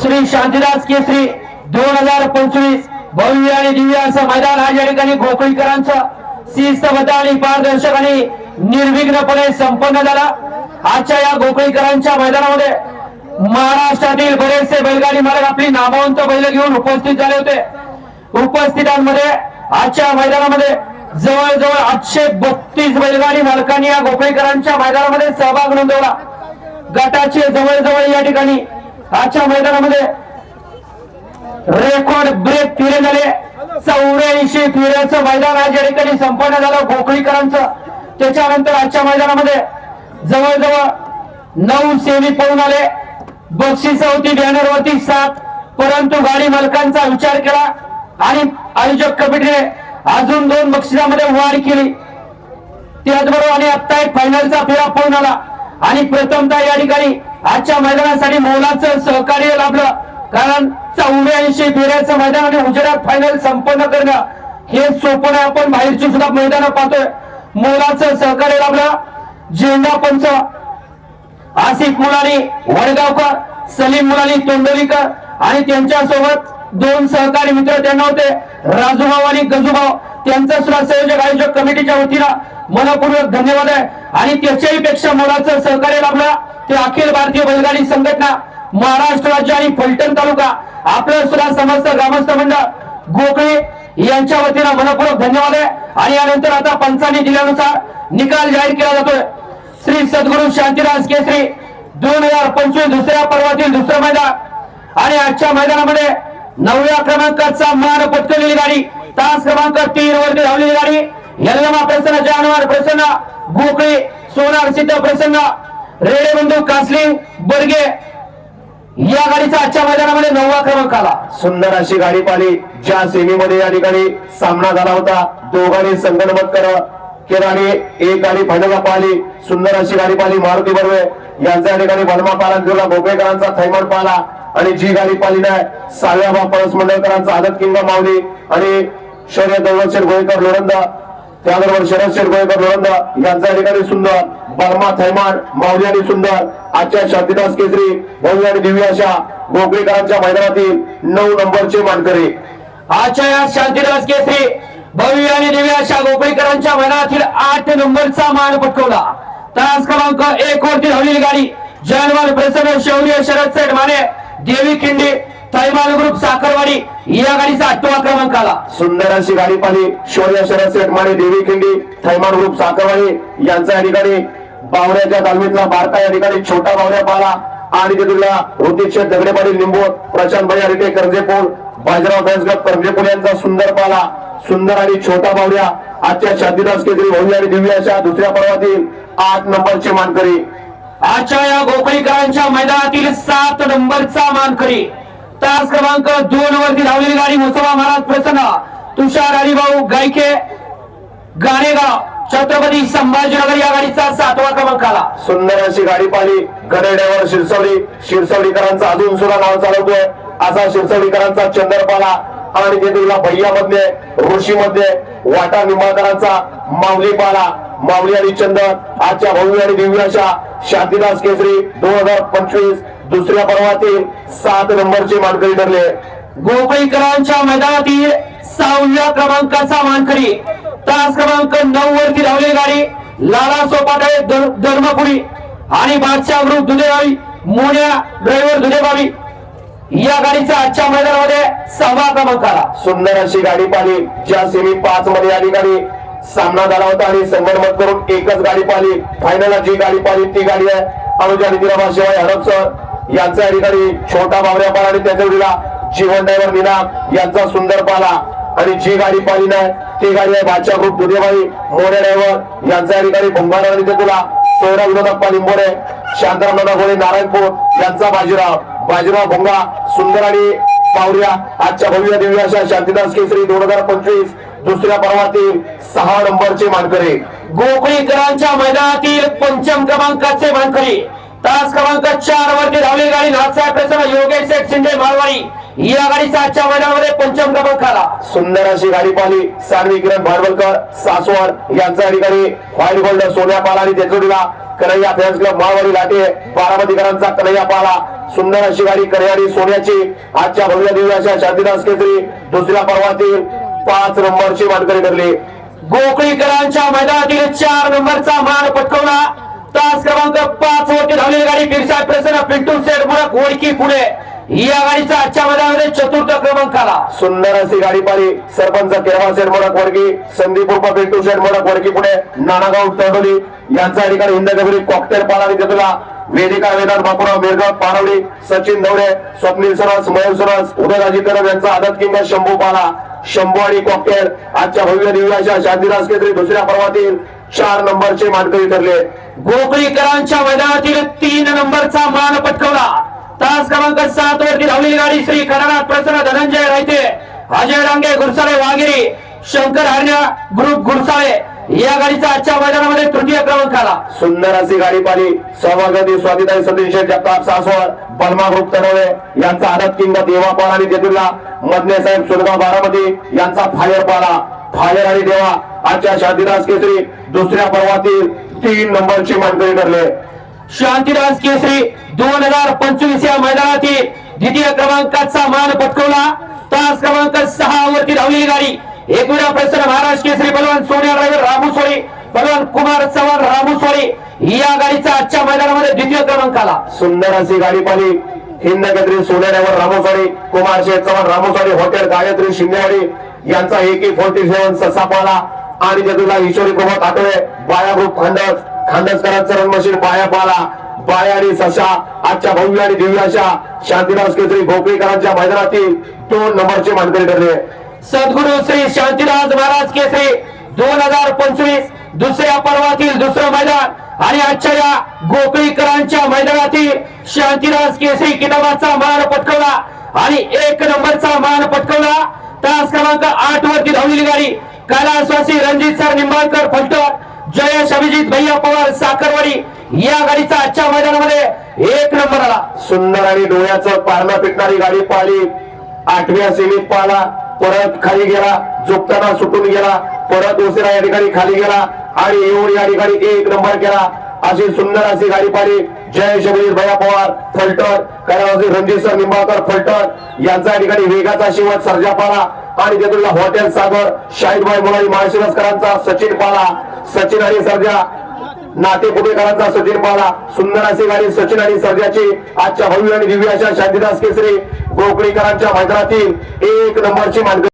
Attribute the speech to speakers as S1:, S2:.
S1: श्री शांतीदास केसरी दोन हजार पंचवीस भव्य आणि दिव्य असं मैदान आज या ठिकाणी गोकुळीकरांचं शिस्तबद्ध आणि पारदर्शक आणि निर्विघ्नपणे संपन्न झाला. आजच्या या गोकुळीकरांच्या मैदानामध्ये महाराष्ट्रातील बरेचसे बैलगाडी मालक आपली नामवंत बैल घेऊन उपस्थित झाले होते. उपस्थितांमध्ये आजच्या मैदानामध्ये जवळजवळ आठशे बत्तीस बैलगाडी मालकांनी या गोकुळीकरांच्या मैदानामध्ये सहभाग नोंदवला. गटाचे जवळजवळ या ठिकाणी आजच्या मैदानामध्ये रेकॉर्ड ब्रेक फिरे झाले. चौऱ्याऐंशी फिऱ्याचं मैदान आज या ठिकाणी संपन्न झालं. भोकळीकरांचं त्याच्यानंतर आजच्या मैदानामध्ये जवळजवळ नऊ सेमी पळून आले. बक्षीस होती बॅनरवरती सात. परंतु गाडी मालकांचा विचार केला आणि आयोजक कमिटीने अजून दोन बक्षिसामध्ये वाढ केली. त्याचबरोबर आणि आता एक फायनलचा फेरा पळून आला. आणि प्रथमतः या ठिकाणी आजच्या मैदानासाठी मोलाचं सहकार्य लाभलं. कारण चौऱ्याऐंशी फेऱ्याचं मैदान आणि गुजरात फायनल संपन्न करणं हे सोपं आपण बाहेरची सुद्धा मैदान पाहतोय. मोलाचं सहकार्य लाभलं. झेंडा पंच आसिफ मुलानी वडगावकर सलीम मुलानी तोंडोलीकर आणि त्यांच्यासोबत दोन सहकारी मित्र त्यांना होते. राजूभाऊ आणि गजूभाऊ. त्यांचं सुद्धा संयोजक आयोजक कमिटीच्या वतीनं मनपूर्वक धन्यवाद आहे. आणि त्याच्याही पेक्षा मोलाचं सहकार्य लाभलं. ते अखिल भारतीय बैलगाडी संघटना महाराष्ट्र राज्य आणि फलटण तालुका. आपलं सुद्धा समस्त ग्रामस्थ मंडळ गोखळे यांच्या वतीनं मनपूर्वक धन्यवाद आहे. आणि यानंतर आता पंचांनी दिल्यानुसार निकाल जाहीर केला जातोय. श्री सद्गुरु शांतीराज केसरी दोन हजार पंचवीस दुसऱ्या पर्वातील दुसरं मैदान. आणि आजच्या मैदानामध्ये नवव्या क्रमांकाचा मान पटकवलेली गाडी तास क्रमांक तीन वरती धावलेली गाडी. यलमा प्रसन्न जानवर प्रसन्न गोखळे सोनार सिद्ध प्रसन्न रेडेबंधू कासलिंग बर्गे या गाडीचा आजच्या मैदानामध्ये नववा क्रमांक आला.
S2: सुंदर अशी गाडी पाली ज्या सेमीमध्ये या ठिकाणी सामना झाला होता. दोघांनी संगणमत कर. केला एक गाडी फायनलला पाहिली सुंदर अशी गाडी पाहिली मारुती बर्वे यांच्या ठिकाणी बलमा पालांजूरला भोपेकरांचा थैमान पाहिला आणि जी गाडी पाहिली नाही सहाव्या परस मंडळकरांचा आदत किंवा मावली आणि शौर्य दौलतशेठ गोयकर लोरंदा त्याबरोबर शरद शेठ लोळंदा यांचा अधिकारी सुंदर बर्मा थैमान माऊली आणि सुंदर आजच्या शांतीदास केसरी भव्य आणि दिव्य अशा गोकळीकरांच्या मैदानातील नऊ नंबरचे मानकरी.
S1: आजच्या या शांतीदास केसरी भव्य आणि दिव्य अशा गोपळीकरांच्या मैदानातील आठ नंबरचा मान पटकवला. तास क्रमांक एक वरती धावलेली गाडी जानवार प्रसन्न शौर्य शरद सेठ माने देवी खिंडी थैमान ग्रुप साखरवाडी या गाडीचा आठवा क्रमांक आला.
S2: सुंदर अशी गाडी पाहिली. शौर्य शरद सेठ माने देवी खिंडी थैमान ग्रुप साखरवाडी यांचा या ठिकाणी बावऱ्याच्या तालमीतला बारका या ठिकाणी छोटा बावऱ्या पाला आणि तिथला ऋतिक शेठ दगडे पाटील लिंबू प्रशांत भैया रिटे कर्जेपूल बाजीराव फैजगत कर्जेपूल यांचा सुंदर पाला. सुंदर आणि छोटा बावऱ्या. आजच्या शांतीदास केसरी भव्य आणि दिव्य अशा दुसऱ्या पर्वातील आठ नंबरचे मानकरी.
S1: आजच्या या गोपळीकरांच्या मैदानातील सात नंबरचा मानकरी. तास क्रमांक दोन वरती धावलेली गाडी मोसोबा महाराज प्रसन्न. तुषार हरिभाऊ गायके गाणेगाव छत्रपती संभाजीनगर या गाडीचा सातवा क्रमांक आला.
S2: सुंदर अशी गाडी पाहिली. गणेड्यावर शिरसवली. शिरसवडीकरांचा अजून सुद्धा नाव चालवतोय. असा शिरसवडीकरांचा चंद्रपाला आणि तेथील भैया मध्ये ऋषी मध्ये वाटा निंबाळकरांचा माऊली पाला माऊली आणि चंदन आजच्या भव्य आणि दिव्य अशा शांतीदास केसरी दोन हजार पंचवीस दुसऱ्या पर्वातील सात नंबरचे मानकरी ठरले.
S1: गोपईकरांच्या मैदानातील सहाव्या क्रमांकाचा मानकरी. तास क्रमांक नऊ वरती धावली गाडी लाला सोपाटे धर्मपुरी आणि बादशाह ग्रुप दुधेबावी मोन्या ड्रायव्हर दुधेबावी. या गाडीचा आजच्या मैदानामध्ये सहावा क्रमांक आला.
S2: सुंदर अशी गाडी पाहिली ज्या सेमी पाच मध्ये आली गाडी. सामना झाला होता आणि संगणमत करून एकच गाडी पाहिली. फायनल जी गाडी पाहिली ती गाडी आहे अनुजा नितीराबा शिवाय हडप सर यांचा या ठिकाणी छोटा बावऱ्या पाला आणि त्याच्या जोडीला जीवन ड्रायव्हर निनाम यांचा सुंदर पाला. आणि जी गाडी पाली नाही ती गाडी आहे बादशाह ग्रुप दुधेबाई मोरे ड्रायव्हर यांचा या ठिकाणी भंगार आणि तुला सोहरा विनोदप्पा लिंबोरे शांताराम गोळे नारायणपूर यांचा बाजीराव. बाजीराव भोंगा सुंदर आणि पावऱ्या आजच्या भव्य दिव्य अशा शांतीदास केसरी दोन हजार पंचवीस दुसऱ्या पर्वातील सहा नंबरचे मानकरी.
S1: गोकुळीकरांच्या मैदानातील पंचम क्रमांकाचे मानकरी. तास क्रमांक चार वरती धावलेली गाडी. नाथसाहेब प्रसन्न योगेश शेठ शिंदे मारवाडी. या गाडीचा आजच्या मैदानामध्ये पंचम क्रमांक आला.
S2: सुंदर अशी गाडी पाहिली. सानवी किरण भांडवलकर सासवड यांचा ठिकाणी व्हाईट गोल्ड सोन्या पाला आणि त्याचोडीला कन्हैया फॅन्स क्लब माळवाडी लाटे बारामतीकरांचा कन्हैया पाला. सुंदर अशी गाडी कन्हैयाडी सोन्याची. आजच्या भव्य दिवसाच्या शांतीदास केसरी दुसऱ्या पर्वातील पाच नंबरची मानकरी ठरली.
S1: गोकळीकरांच्या मैदानातील चार नंबरचा मान पटकवला. तास क्रमांक पाच वरती धावलेली गाडी फिरसाट प्रसन्न पिंटू सेठ मुळक ओळखी पुढे. या गाडीचा आजच्या मैदानामध्ये चतुर्थ क्रमांक आला.
S2: सुंदर अशी गाडी पाली सरपंच केरवा शेठ मोडक वर्गी संदीप उर्फ पिंटू शेठ मोडक वर्गी पुढे. नानागाव तडोली. यांचा या ठिकाणी हिंदगबरी कॉकटेल पाला आणि तिथला वेदिका वेदांत बापूराव मिरगाव पारवडी सचिन दौडे स्वप्नील सरस मयूर सरस उदयराजी करम यांचा आदत किंग शंभू पाला. शंभू आणि कॉकटेल आजच्या भव्य दिव्याच्या शांतीदास केंद्री दुसऱ्या पर्वातील चार नंबरचे मानकरी ठरले.
S1: गोकळीकरांच्या मैदानातील तीन नंबरचा मान पटकवला. तास क्रमांक सात वरती धावलेली गाडी श्री कनानाथ प्रसन्न धनंजय रायते अजय डांगे गुरसाळे वागिरी शंकर हरण्या ग्रुप गुरसाळे या गाडीचा आजच्या मैदानामध्ये तृतीय क्रमांक आला.
S2: सुंदर अशी गाडी पाली सहभागी स्वातीताई सतीश जगताप सासवड बलमा ग्रुप तनवळे यांचा आदत किंग देवा पाला आणि तेथीलला मदने साहेब सुलगाव बारामती यांचा फायर पाला. फायर आणि देवा आजच्या शांतीदास केसरी दुसऱ्या पर्वातील तीन नंबरची मानकरी ठरले.
S1: शांतीदास केसरी दोन हजार पंचवीस या मैदानातील द्वितीय क्रमांकाचा मान पटकवला. तास क्रमांक सहा वरती धावलेली गाडी. एकविरा प्रसन्न महाराज केसरी बलवान सोनिया ड्रायव्हर रामू सोळी बलवान कुमार चव्हाण रामू सोळी. या गाडीचा आजच्या मैदानामध्ये द्वितीय क्रमांक आला
S2: सुंदर अशी गाडी पाली हिंद केसरी सोनेऱ्यावर रामोसाडी कुमार शेठ चव्हाण रामोसाडी हॉटेल गायत्री शिंदेवाडी. यांचा एक एक फोर्टी सेव्हन ससा पाला आणि त्यातला ईश्वरी प्रभात आठवले बाया ग्रुप खांडस. खांडसकरांचं रन बाया पाला. बाया आणि ससा आजच्या भव्य आणि दिव्य अशा. शांतीदास केसरी भोकळीकरांच्या मैदानातील दोन नंबरचे मानकरी ठरले.
S1: सद्गुरु श्री शांतीराज महाराज केसरी दोन हजार पंचवीस दुसऱ्या पर्वातील दुसरं मैदान आणि आजच्या या गोकळीकरांच्या मैदानातील शांतीराज केसरी किताबाचा मान पटकवला आणि एक नंबरचा मान पटकवला. तास क्रमांक आठ वरती धावलेली गाडी. कैलासवासी रणजित सर निंबाळकर फलटण जयेश अभिजित भैया पवार साखरवाडी या गाडीचा आजच्या मैदानामध्ये एक नंबर आला.
S2: सुंदर आणि डोळ्याचं पारणं पिटणारी गाडी पाहिली. आठव्या सेमीत पाहिला. परत खाली गेला झोपताना सुटून गेला परत उशिरा या ठिकाणी खाली गेला आणि येऊन या ठिकाणी एक नंबर केला. अशी सुंदर अशी गाडी पाहिली. जय शबीर भया पवार फलटर कैलासी रणजित सर निंबाळकर फलटर यांचा या ठिकाणी वेगाचा शिवत सर्जा पाला. आणि त्यातून हॉटेल सागर शाहीदभाई मुलानी माळशिरसकरांचा सचिन पाला. सचिन आणि सर्जा. नाते पुणेकरांचा सचिन पाला. सुंदर अशी गाडी सचिन आणि सर्जाची. आजच्या भव्य आणि दिव्य अशा शांतीदास केसरी. गोकळीकरांच्या मैदानातील एक नंबरची मानकरी